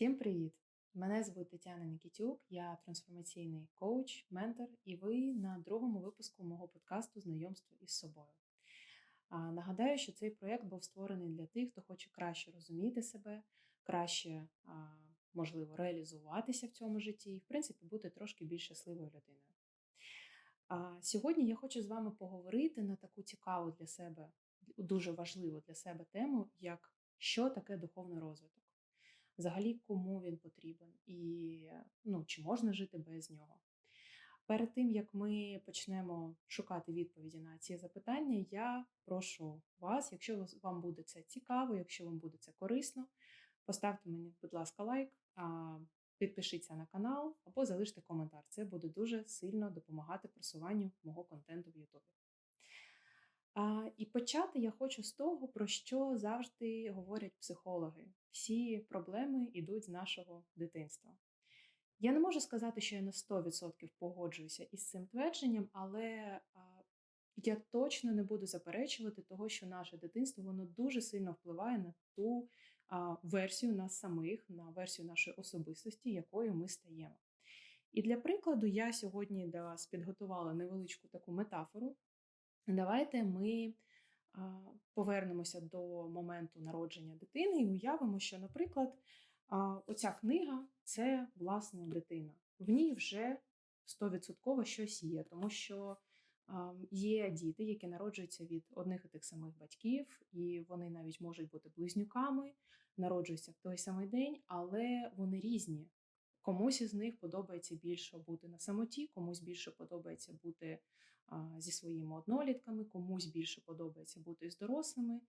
Всім привіт! Мене звуть Тетяна Нікітюк, я трансформаційний коуч, ментор, і ви на другому випуску мого подкасту Знайомство із собою. Нагадаю, що цей проєкт був створений для тих, хто хоче краще розуміти себе, краще, можливо, реалізуватися в цьому житті і, в принципі, бути трошки більш щасливою людиною. А Сьогодні я хочу з вами поговорити на таку цікаву для себе, дуже важливу для себе тему, як що таке духовний розвиток взагалі кому він потрібен і ну, чи можна жити без нього. Перед тим як ми почнемо шукати відповіді на ці запитання, я прошу вас, якщо вам буде це цікаво, якщо вам буде це корисно, поставте мені, будь ласка, лайк, підпишіться на канал або залиште коментар. Це буде дуже сильно допомагати просуванню мого контенту в Ютубі. І почати я хочу з того, про що завжди говорять психологи. Всі проблеми йдуть з нашого дитинства. Я не можу сказати, що я на 100% погоджуюся із цим твердженням, але я точно не буду заперечувати того, що наше дитинство воно дуже сильно впливає на ту версію нас самих, на версію нашої особистості, якою ми стаємо. І для прикладу, я сьогодні для вас підготувала невеличку таку метафору. Давайте ми повернемося до моменту народження дитини і уявимо, що, наприклад, оця книга це власна дитина. В ній вже 100% щось є, тому що є діти, які народжуються від одних і тих самих батьків, і вони навіть можуть бути близнюками, народжуються в той самий день, але вони різні. Комусь із них подобається більше бути на самоті, комусь більше подобається бути зі своїми однолітками, комусь більше подобається бути з дорослими.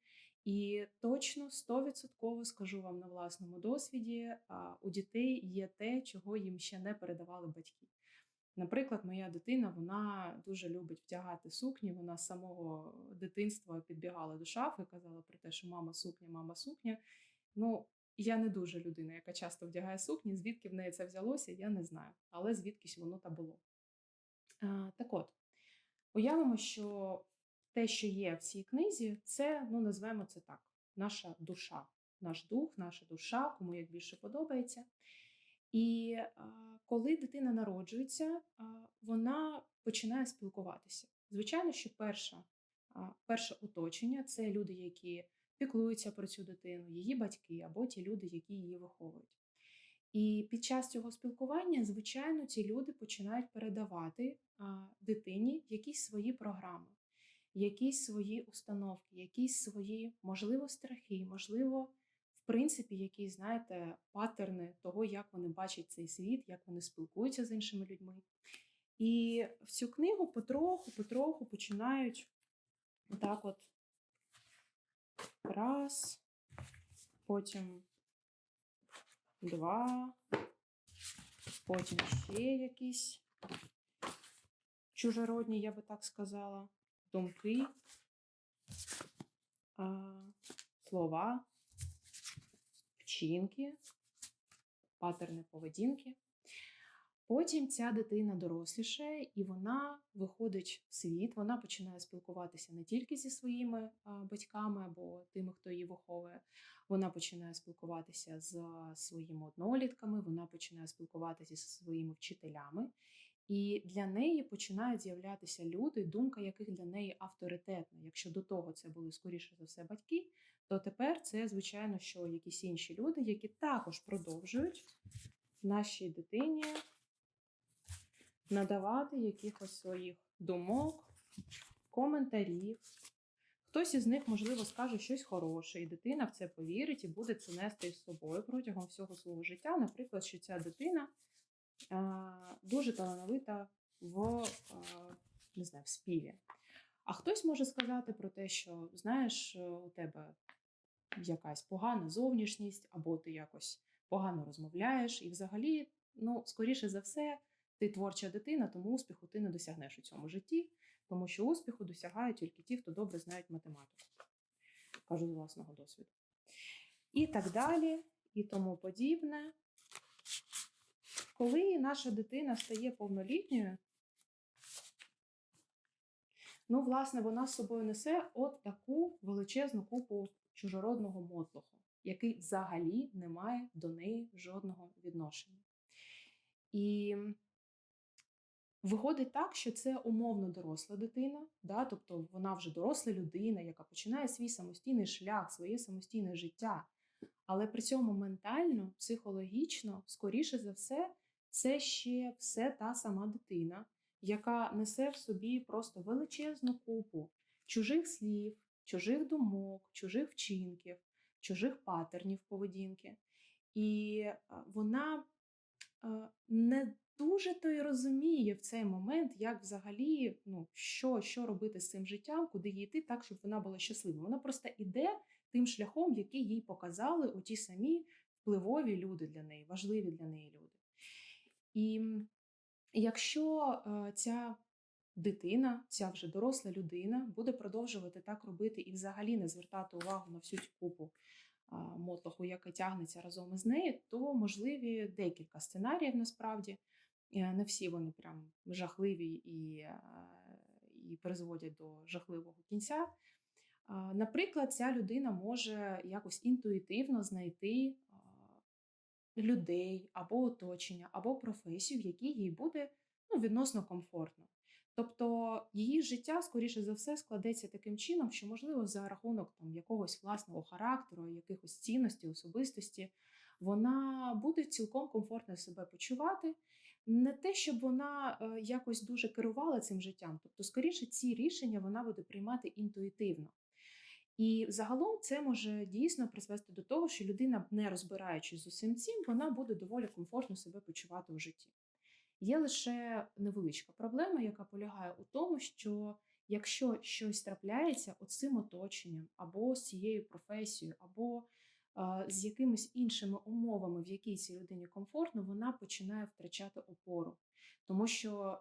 І точно 100% скажу вам на власному досвіді: у дітей є те, чого їм ще не передавали батьки. Наприклад, моя дитина вона дуже любить вдягати сукні. Вона з самого дитинства підбігала до шафи, казала про те, що мама сукня, мама сукня. Ну, я не дуже людина, яка часто вдягає сукні. Звідки в неї це взялося, я не знаю. Але звідкись воно та було. А, Так от, Уявимо, що те, що є в цій книзі, це, ну, назвемо це так, наша душа, наш дух, наша душа, кому як більше подобається. І а, коли дитина народжується, а, вона починає спілкуватися. Звичайно, що перша, а, перше оточення це люди, які піклуються про цю дитину, її батьки або ті люди, які її виховують. І під час цього спілкування, звичайно, ці люди починають передавати дитині якісь свої програми, якісь свої установки, якісь свої, можливо, страхи, можливо, в принципі, якісь, знаєте, паттерни того, як вони бачать цей світ, як вони спілкуються з іншими людьми. І в цю книгу потроху-потроху починають отак от раз, потім два, потім ще якісь чужородні, я би так сказала, думки, слова, вчинки, патерни поведінки. Потім ця дитина доросліше, і вона виходить в світ, вона починає спілкуватися не тільки зі своїми батьками або тими, хто її виховує. Вона починає спілкуватися з своїми однолітками, вона починає спілкуватися зі своїми вчителями. І для неї починають з'являтися люди, думка яких для неї авторитетна. Якщо до того це були скоріше за все батьки, то тепер це, звичайно, що якісь інші люди, які також продовжують нашій дитині надавати якихось своїх думок, коментарів. Хтось із них, можливо, скаже щось хороше, і дитина в це повірить і буде це нести з собою протягом всього свого життя. Наприклад, що ця дитина а, дуже талановита в а, не знаю, в співі. А хтось може сказати про те, що знаєш, у тебе якась погана зовнішність, або ти якось погано розмовляєш, і взагалі, ну, скоріше за все, ти творча дитина, тому успіху ти не досягнеш у цьому житті, тому що успіху досягають тільки ті, хто добре знають математику. Кажу з власного досвіду. І так далі, і тому подібне. Коли наша дитина стає повнолітньою, ну, власне, вона з собою несе от таку величезну купу чужородного мотлоху. який взагалі не має до неї жодного відношення. І виходить так, що це умовно доросла дитина, да? тобто вона вже доросла людина, яка починає свій самостійний шлях, своє самостійне життя. Але при цьому ментально, психологічно, скоріше за все, це ще все та сама дитина, яка несе в собі просто величезну купу чужих слів, чужих думок, чужих вчинків, чужих патернів поведінки. І вона не дуже то й розуміє в цей момент, як взагалі ну, що, що робити з цим життям, куди їй йти, так, щоб вона була щаслива. Вона просто іде тим шляхом, який їй показали оті самі впливові люди для неї, важливі для неї люди. І якщо е, ця дитина, ця вже доросла людина, буде продовжувати так робити і взагалі не звертати увагу на всю цю купу мотлоху, яка тягнеться разом із нею, то можливі декілька сценаріїв насправді. Не всі вони прям жахливі і, і призводять до жахливого кінця. Наприклад, ця людина може якось інтуїтивно знайти людей або оточення, або професію, в якій їй буде ну, відносно комфортно. Тобто її життя, скоріше за все, складеться таким чином, що, можливо, за рахунок там, якогось власного характеру, якихось цінностей, особистості, вона буде цілком комфортно себе почувати. Не те, щоб вона е, якось дуже керувала цим життям, тобто, скоріше, ці рішення вона буде приймати інтуїтивно. І загалом це може дійсно призвести до того, що людина, не розбираючись з усім цим, вона буде доволі комфортно себе почувати у житті. Є лише невеличка проблема, яка полягає у тому, що якщо щось трапляється от цим оточенням, або з цією професією, або з якимись іншими умовами, в якій цій людині комфортно, вона починає втрачати опору. Тому що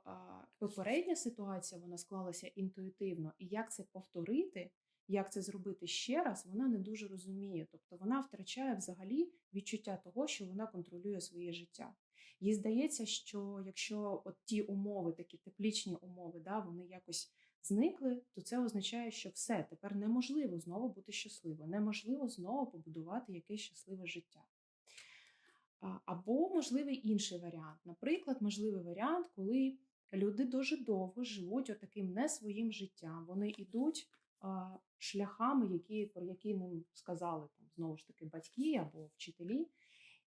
попередня ситуація вона склалася інтуїтивно, і як це повторити, як це зробити ще раз, вона не дуже розуміє. Тобто вона втрачає взагалі відчуття того, що вона контролює своє життя. Їй здається, що якщо от ті умови, такі теплічні умови, да, вони якось зникли, то це означає, що все тепер неможливо знову бути щасливою, неможливо знову побудувати якесь щасливе життя. Або можливий інший варіант. Наприклад, можливий варіант, коли люди дуже довго живуть отаким не своїм життям. Вони йдуть шляхами, які, про які ним сказали там, знову ж таки батьки або вчителі.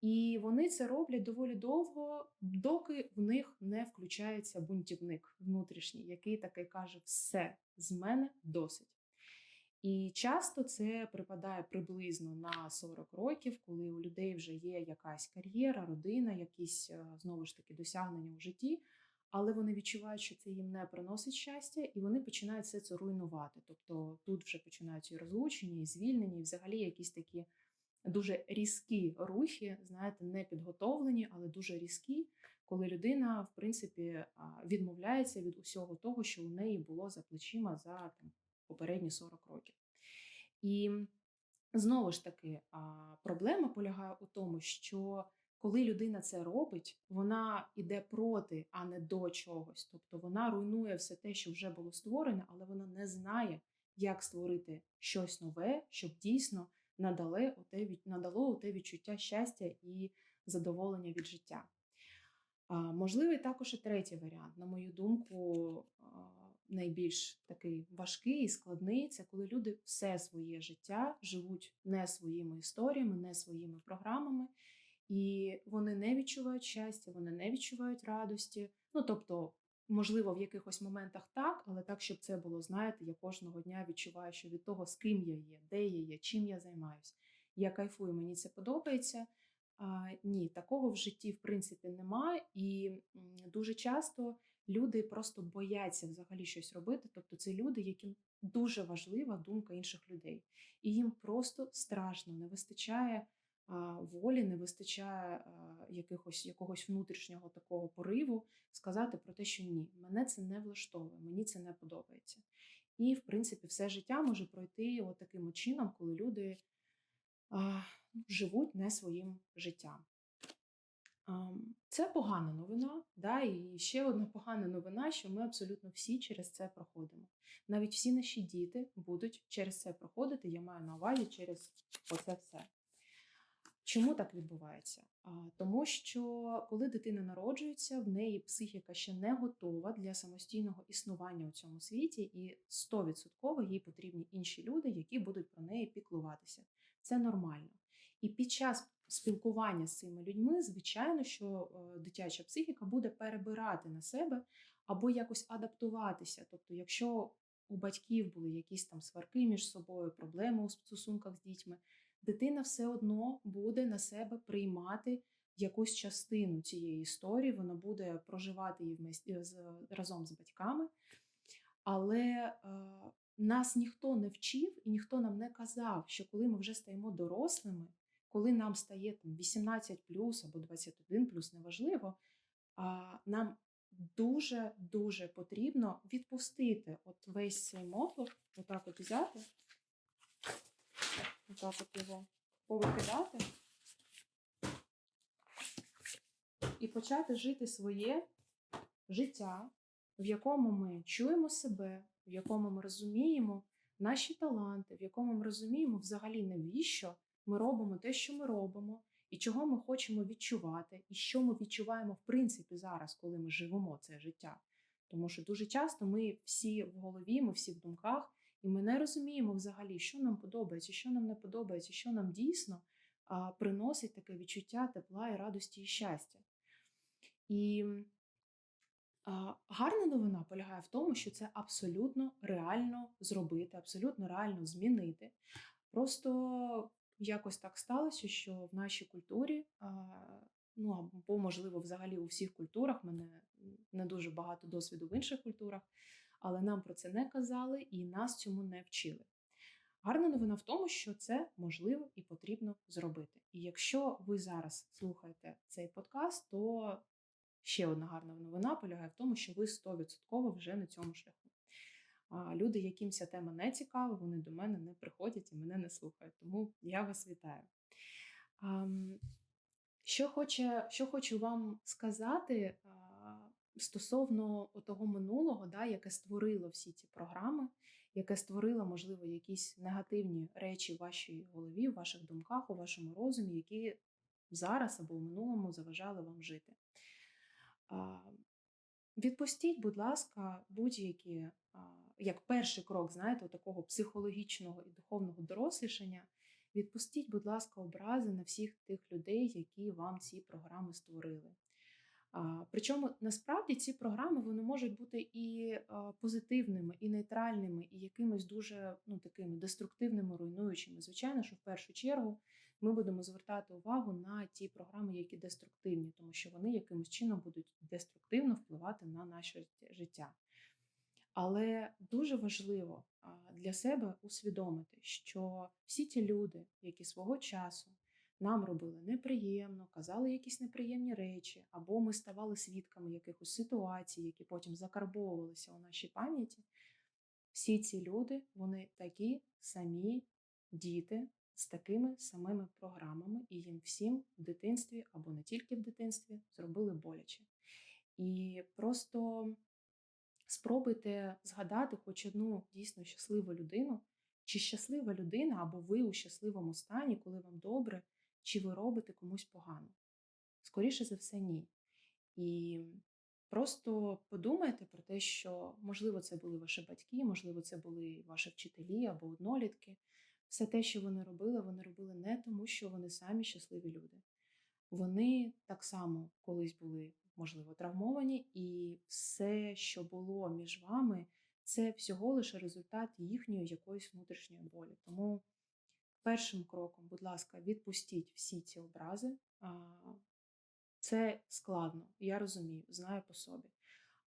І вони це роблять доволі довго, доки в них не включається бунтівник внутрішній, який таки каже: все з мене досить. І часто це припадає приблизно на 40 років, коли у людей вже є якась кар'єра, родина, якісь е, знову ж таки досягнення у житті, але вони відчувають, що це їм не приносить щастя, і вони починають все це руйнувати. Тобто тут вже починаються і розлучення, і звільнення, і взагалі якісь такі дуже різкі рухи, знаєте, не підготовлені, але дуже різкі, коли людина, в принципі, відмовляється від усього того, що у неї було за плечима за там, попередні 40 років. І знову ж таки, проблема полягає у тому, що коли людина це робить, вона йде проти, а не до чогось. Тобто вона руйнує все те, що вже було створене, але вона не знає, як створити щось нове, щоб дійсно надали оте, надало те відчуття щастя і задоволення від життя. Можливий також і третій варіант, на мою думку, найбільш такий важкий і складний це коли люди все своє життя живуть не своїми історіями, не своїми програмами, і вони не відчувають щастя, вони не відчувають радості. Ну тобто Можливо, в якихось моментах так, але так, щоб це було, знаєте, я кожного дня відчуваю, що від того, з ким я є, де я є, чим я займаюся. Я кайфую, мені це подобається. А, Ні, такого в житті, в принципі, немає. І дуже часто люди просто бояться взагалі щось робити. Тобто, це люди, яким дуже важлива думка інших людей. І їм просто страшно не вистачає волі, не вистачає якихось якогось внутрішнього такого пориву сказати про те, що ні, мене це не влаштовує, мені це не подобається. І, в принципі, все життя може пройти от таким чином, коли люди а, живуть не своїм життям. А, це погана новина. Да? І ще одна погана новина, що ми абсолютно всі через це проходимо. Навіть всі наші діти будуть через це проходити, я маю на увазі через оце все. Чому так відбувається? Тому що коли дитина народжується, в неї психіка ще не готова для самостійного існування у цьому світі, і 100% їй потрібні інші люди, які будуть про неї піклуватися. Це нормально. І під час спілкування з цими людьми, звичайно, що е, дитяча психіка буде перебирати на себе або якось адаптуватися. Тобто, якщо у батьків були якісь там сварки між собою, проблеми у стосунках з дітьми, дитина все одно буде на себе приймати якусь частину цієї історії, вона буде проживати її з, разом з батьками. Але е, нас ніхто не вчив і ніхто нам не казав, що коли ми вже стаємо дорослими, коли нам стає там 18 або 21 неважливо, а, нам дуже дуже потрібно відпустити от весь цей мотлох, отак от взяти, отак от його повикидати і почати жити своє життя, в якому ми чуємо себе, в якому ми розуміємо наші таланти, в якому ми розуміємо взагалі навіщо ми робимо те, що ми робимо, і чого ми хочемо відчувати, і що ми відчуваємо в принципі зараз, коли ми живемо це життя. Тому що дуже часто ми всі в голові, ми всі в думках, і ми не розуміємо взагалі, що нам подобається, що нам не подобається, що нам дійсно а, приносить таке відчуття тепла і радості і щастя. І а, гарна новина полягає в тому, що це абсолютно реально зробити, абсолютно реально змінити. Просто якось так сталося, що в нашій культурі, ну або, можливо, взагалі у всіх культурах, мене не дуже багато досвіду в інших культурах, але нам про це не казали і нас цьому не вчили. Гарна новина в тому, що це можливо і потрібно зробити. І якщо ви зараз слухаєте цей подкаст, то ще одна гарна новина полягає в тому, що ви 100% вже на цьому шляху. Люди, яким ця тема не цікава, вони до мене не приходять і мене не слухають. Тому я вас вітаю. Що хоче, що хочу вам сказати стосовно того минулого, да, яке створило всі ці програми, яке створило, можливо, якісь негативні речі в вашій голові, в ваших думках, у вашому розумі, які зараз або в минулому заважали вам жити. Відпустіть, будь ласка, будь-які як перший крок, знаєте, такого психологічного і духовного дорослішання, відпустіть, будь ласка, образи на всіх тих людей, які вам ці програми створили. Причому насправді ці програми вони можуть бути і позитивними, і нейтральними, і якимись дуже ну, такими деструктивними, руйнуючими. Звичайно, що в першу чергу ми будемо звертати увагу на ті програми, які деструктивні, тому що вони якимось чином будуть деструктивно впливати на наше життя. Але дуже важливо для себе усвідомити, що всі ті люди, які свого часу нам робили неприємно, казали якісь неприємні речі, або ми ставали свідками якихось ситуацій, які потім закарбовувалися у нашій пам'яті. Всі ці люди, вони такі самі діти з такими самими програмами, і їм всім в дитинстві або не тільки в дитинстві зробили боляче. І просто Спробуйте згадати хоч одну дійсно щасливу людину, чи щаслива людина, або ви у щасливому стані, коли вам добре, чи ви робите комусь погано. Скоріше за все, ні. І просто подумайте про те, що, можливо, це були ваші батьки, можливо, це були ваші вчителі або однолітки. Все те, що вони робили, вони робили не тому, що вони самі щасливі люди. Вони так само колись були можливо, травмовані, і все, що було між вами, це всього лише результат їхньої якоїсь внутрішньої болі. Тому першим кроком, будь ласка, відпустіть всі ці образи. Це складно, я розумію, знаю по собі.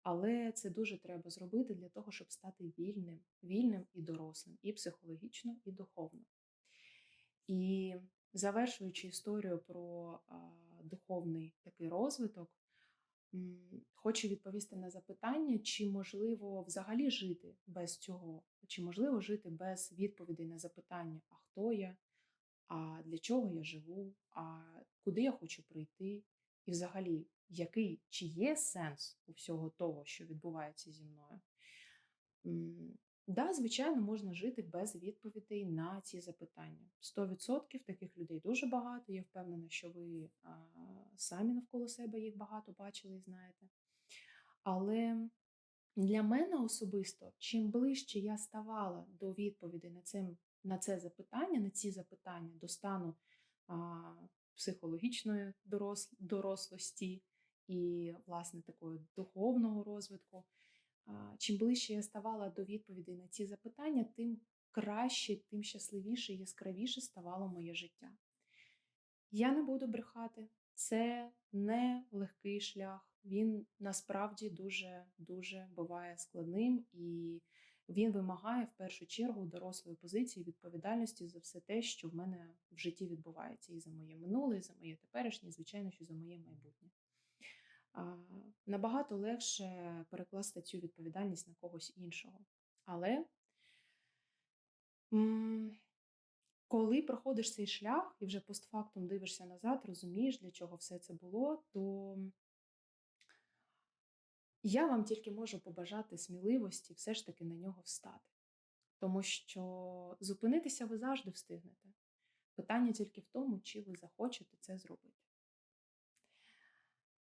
Але це дуже треба зробити для того, щоб стати вільним, вільним і дорослим, і психологічно, і духовно. І завершуючи історію про духовний такий розвиток, Хочу відповісти на запитання, чи можливо взагалі жити без цього, чи можливо жити без відповідей на запитання, а хто я, а для чого я живу, а куди я хочу прийти, і взагалі, який чи є сенс у всього того, що відбувається зі мною. Да, звичайно, можна жити без відповідей на ці запитання. 100% таких людей дуже багато. Я впевнена, що ви а, самі навколо себе їх багато бачили і знаєте. Але для мене особисто, чим ближче я ставала до відповідей на це, на це запитання, на ці запитання, до стану а, психологічної дорос, дорослості і, власне, такого духовного розвитку, чим ближче я ставала до відповідей на ці запитання, тим краще, тим щасливіше яскравіше ставало моє життя. Я не буду брехати, це не легкий шлях. Він насправді дуже дуже буває складним і він вимагає в першу чергу дорослої позиції відповідальності за все те, що в мене в житті відбувається, і за моє минуле, і за моє теперішнє, і, звичайно, що за моє майбутнє. Набагато легше перекласти цю відповідальність на когось іншого. Але коли проходиш цей шлях і вже постфактум дивишся назад, розумієш, для чого все це було, то я вам тільки можу побажати сміливості все ж таки на нього встати. Тому що зупинитися ви завжди встигнете. Питання тільки в тому, чи ви захочете це зробити.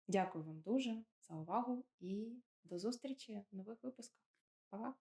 Дякую вам дуже за увагу і до зустрічі в нових випусках. Па-па!